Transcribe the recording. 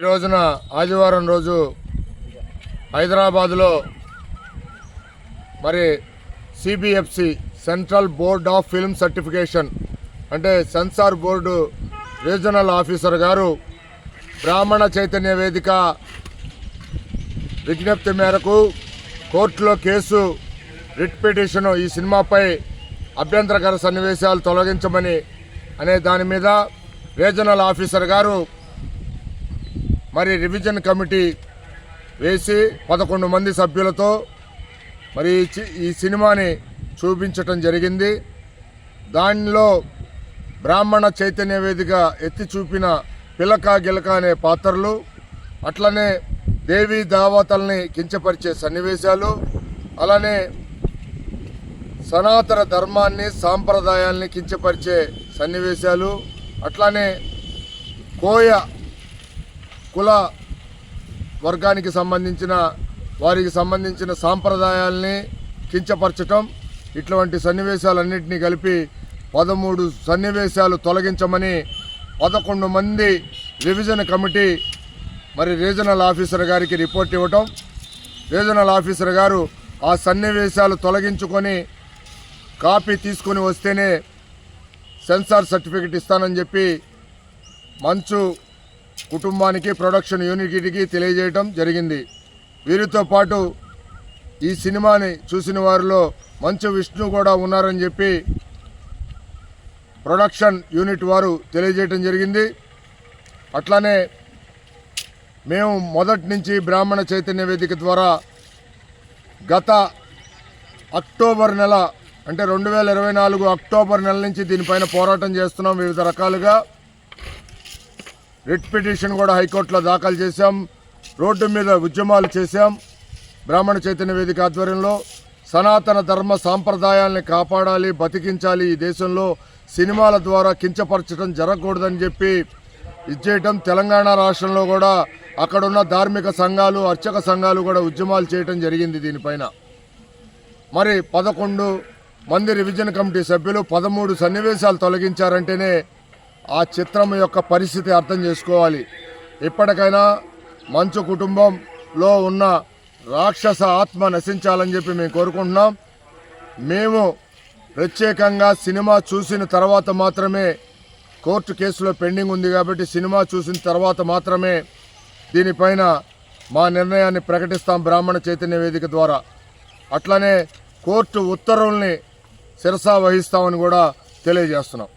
ఈ రోజున ఆదివారం రోజు హైదరాబాదులో మరి CBFC central board of film certification అంటే సెన్సార్ బోర్డు రీజనల్ ఆఫీసర్ గారు బ్రాహ్మణ చైతన్య వేదిక విజ్ఞప్తి మేరకు కోర్టులో కేసు రిట్ పిటిషన్ ఈ సినిమాపై అభ్యంతరకర సన్నివేశాలు తొలగించమని అనే దాని మీద రీజనల్ ఆఫీసర్ గారు మరి రివిజన్ కమిటీ వేసి పదకొండు మంది సభ్యులతో మరి ఈ సినిమాని చూపించటం జరిగింది. దానిలో బ్రాహ్మణ చైతన్య వేదిక ఎత్తి చూపిన పిలక గిలక అనే పాత్రలు అట్లనే దేవీ దావతల్ని కించపరిచే సన్నివేశాలు అలానే సనాతన ధర్మాన్ని సాంప్రదాయాల్ని కించపరిచే సన్నివేశాలు అట్లానే కోయ కుల వర్గానికి సంబంధించిన వారికి సంబంధించిన సాంప్రదాయాల్ని కించపరచటం ఇటువంటి సన్నివేశాలన్నింటినీ కలిపి పదమూడు సన్నివేశాలు తొలగించమని పదకొండు మంది రివిజన్ కమిటీ మరి రీజనల్ ఆఫీసర్ గారికి రిపోర్ట్ ఇవ్వటం రీజనల్ ఆఫీసర్ గారు ఆ సన్నివేశాలు తొలగించుకొని కాపీ తీసుకొని వస్తేనే సెన్సార్ సర్టిఫికెట్ ఇస్తానని చెప్పి మంచు కుటుంబానికి ప్రొడక్షన్ యూనిట్కి తెలియజేయటం జరిగింది. వీరితో పాటు ఈ సినిమాని చూసిన వారిలో మంచు విష్ణు కూడా ఉన్నారని చెప్పి ప్రొడక్షన్ యూనిట్ వారు తెలియజేయటం జరిగింది. అట్లానే మేము మొదటి నుంచి బ్రాహ్మణ చైతన్య వేదిక ద్వారా గత అక్టోబర్ నెల అంటే రెండు వేల ఇరవై నాలుగు అక్టోబర్ నెల నుంచి దీనిపైన పోరాటం చేస్తున్నాం వివిధ రకాలుగా. రిట్ పిటిషన్ కూడా హైకోర్టులో దాఖలు చేశాం. రోడ్డు మీద ఉద్యమాలు చేశాం. బ్రాహ్మణ చైతన్య వేదిక ఆధ్వర్యంలో సనాతన ధర్మ సాంప్రదాయాల్ని కాపాడాలి బతికించాలి ఈ దేశంలో సినిమాల ద్వారా కించపరచడం జరగకూడదని చెప్పి ఇచ్చేయటం తెలంగాణ రాష్ట్రంలో కూడా అక్కడున్న ధార్మిక సంఘాలు అర్చక సంఘాలు కూడా ఉద్యమాలు చేయటం జరిగింది దీనిపైన. మరి పదకొండు మంది రివిజన్ కమిటీ సభ్యులు పదమూడు సన్నివేశాలు తొలగించారంటేనే ఆ చిత్రం యొక్క పరిస్థితి అర్థం చేసుకోవాలి. ఇప్పటికైనా మంచు కుటుంబంలో ఉన్న రాక్షస ఆత్మ నశించాలని చెప్పి మేము కోరుకుంటున్నాం. మేము ప్రత్యేకంగా సినిమా చూసిన తర్వాత మాత్రమే కోర్టు కేసులో పెండింగ్ ఉంది కాబట్టి సినిమా చూసిన తర్వాత మాత్రమే దీనిపైన మా నిర్ణయాన్ని ప్రకటిస్తాం బ్రాహ్మణ చైతన్య వేదిక ద్వారా. అట్లనే కోర్టు ఉత్తర్వుల్ని శిరసా వహిస్తామని కూడా తెలియజేస్తున్నాం.